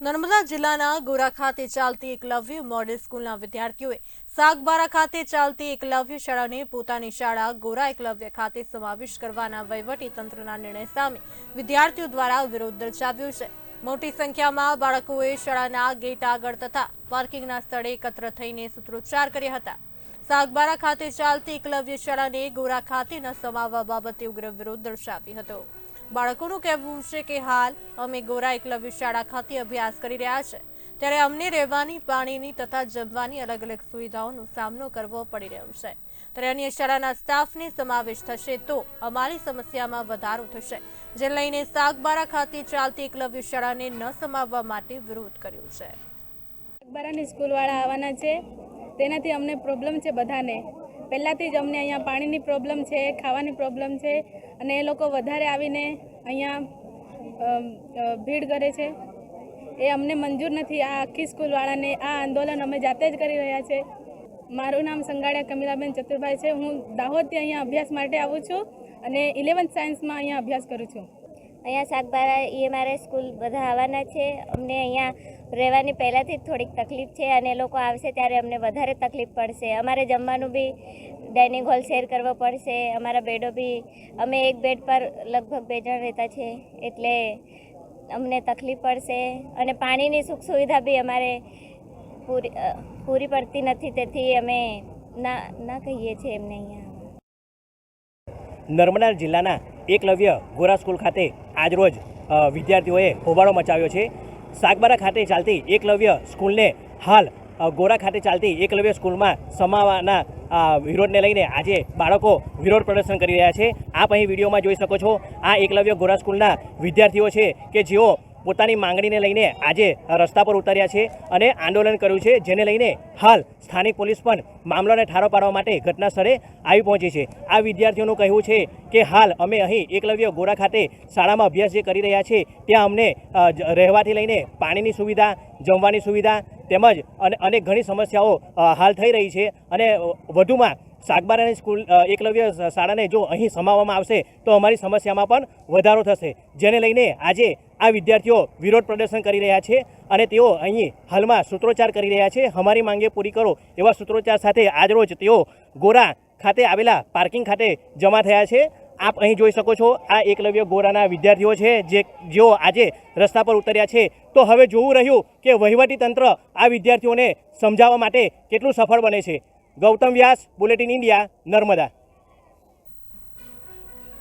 નર્મદા જિલ્લાના ગોરા ખાતે ચાલતી એકલવ્ય મોડેલ સ્કૂલના વિદ્યાર્થીઓએ સાગબારા ખાતે ચાલતી એકલવ્ય શાળાને પોતાની શાળા ગોરા એકલવ્ય ખાતે સમાવેશ કરવાના વહીવટી તંત્રના નિર્ણય સામે વિદ્યાર્થીઓ દ્વારા વિરોધ દર્શાવ્યો છે. મોટી સંખ્યામાં બાળકોએ શાળાના ગેટ આગળ તથા પાર્કિંગના સ્થળે એકત્ર થઈને સૂત્રોચ્ચાર કર્યા હતા. સાગબારા ખાતે ચાલતી એકલવ્ય શાળાને ગોરા ખાતે ન સમાવવા બાબતે ઉગ્ર વિરોધ દર્શાવ્યો હતો. બાળકોનું કહેવું છે કે હાલ અમે ગોરા એકલવ્ય શાળા ખાતે અભ્યાસ કરી રહ્યા છે. ત્યારે અમને રહેવાની, પાણીની તથા જમવાની અલગ અલગ સુવિધાઓનો સામનો કરવો પડી રહ્યો છે. ત્યારે અન્ય શાળાના સ્ટાફને સમાવેશ થશે તો અમારી સમસ્યામાં વધારો થશે, જે લઈને સાગબારા ખાતે ચાલતી એકલવ્ય શાળાને ન સમાવવા માટે વિરોધ કર્યો છે. સાગબારાની સ્કૂલવાળા આવવાના છે. તેનાથી અમને પ્રોબ્લેમ છે બધાને. પહેલાંથી જ અમને અહીંયા પાણીની પ્રોબ્લેમ છે, ખાવાની પ્રોબ્લેમ છે અને એ લોકો વધારે આવીને અહીંયા ભીડ કરે છે. એ અમને મંજૂર નથી. આ આખી સ્કૂલવાળાને આ આંદોલન અમે જાતે જ કરી રહ્યા છે. મારું નામ સંગાડિયા કમિલાબેન ચતુરભાઈ છે. હું દાહોદથી અહીંયા અભ્યાસ માટે આવું છું અને ઇલેવન્થ સાયન્સમાં અહીંયા અભ્યાસ કરું છું. અહીંયા શાકભાઈ એ મારે સ્કૂલ બધા આવવાના છે. અમને અહીંયા રહેવાની પહેલાંથી જ થોડીક તકલીફ છે અને લોકો આવશે ત્યારે અમને વધારે તકલીફ પડશે. અમારે જમવાનું બી ડાઇનિંગ હોલ શેર કરવો પડશે. અમારા બેડો બી, અમે એક બેડ પર લગભગ બે જણ રહેતા છે એટલે અમને તકલીફ પડશે. અને પાણીની સુખ સુવિધા બી અમારે પૂરી પૂરી પડતી નથી. તેથી અમે ના ના કહીએ છીએ એમને અહીંયા. નર્મદા જિલ્લાના એકલવ્ય ગોરા સ્કૂલ ખાતે આજરોજ વિદ્યાર્થીઓએ હોબાળો મચાવ્યો છે. સાગબારા ખાતે ચાલતી એકલવ્ય સ્કૂલને હાલ ગોરા ખાતે ચાલતી એકલવ્ય સ્કૂલમાં સમાવાના વિરોધને લઈને આજે બાળકો વિરોધ પ્રદર્શન કરી રહ્યા છે. આપ અહીં વિડીયોમાં જોઈ શકો છો, આ એકલવ્ય ગોરા સ્કૂલના વિદ્યાર્થીઓ છે કે જેઓ પોતાની માંગણીને લઈને આજે રસ્તા પર ઉતર્યા છે અને આંદોલન કર્યું છે, જેને લઈને હાલ સ્થાનિક પોલીસ પણ મામલાને ઠારો પાડવા માટે ઘટના સ્થળે આવી પહોંચી છે. આ વિદ્યાર્થીઓનું કહેવું છે કે હાલ અમે અહીં એકલવ્ય ગોરા ખાતે શાળામાં અભ્યાસ જે કરી રહ્યા છે, ત્યાં અમને રહેવાથી લઈને પાણીની સુવિધા, જમવાની સુવિધા તેમજ અને, અનેક ઘણી સમસ્યાઓ હાલ થઈ રહી છે અને વધુમાં શાકબારાની સ્કૂલ એકલવ્ય શાળાને જો અહીં સમાવવામાં આવશે, તો અમારી સમસ્યામાં પણ વધારો થશે. જેને લઈને આજે આ વિદ્યાર્થીઓ વિરોધ પ્રદર્શન કરી રહ્યા છે અને તેઓ અહીં હાલમાં સૂત્રોચ્ચાર કરી રહ્યા છે. અમારી માંગે પૂરી કરો એવા સૂત્રોચ્ચાર સાથે આજરોજ તેઓ ગોરા ખાતે આવેલા પાર્કિંગ ખાતે જમા થયા છે. આપ અહીં જોઈ શકો છો, આ એકલવ્ય ગોરાના વિદ્યાર્થીઓ છે જે જેઓ આજે રસ્તા પર ઉતર્યા છે. તો હવે જોવું રહ્યું કે વહીવટી તંત્ર આ વિદ્યાર્થીઓને સમજાવવા માટે કેટલું સફળ બને છે. Gautam Vyas bulletin India Narmada.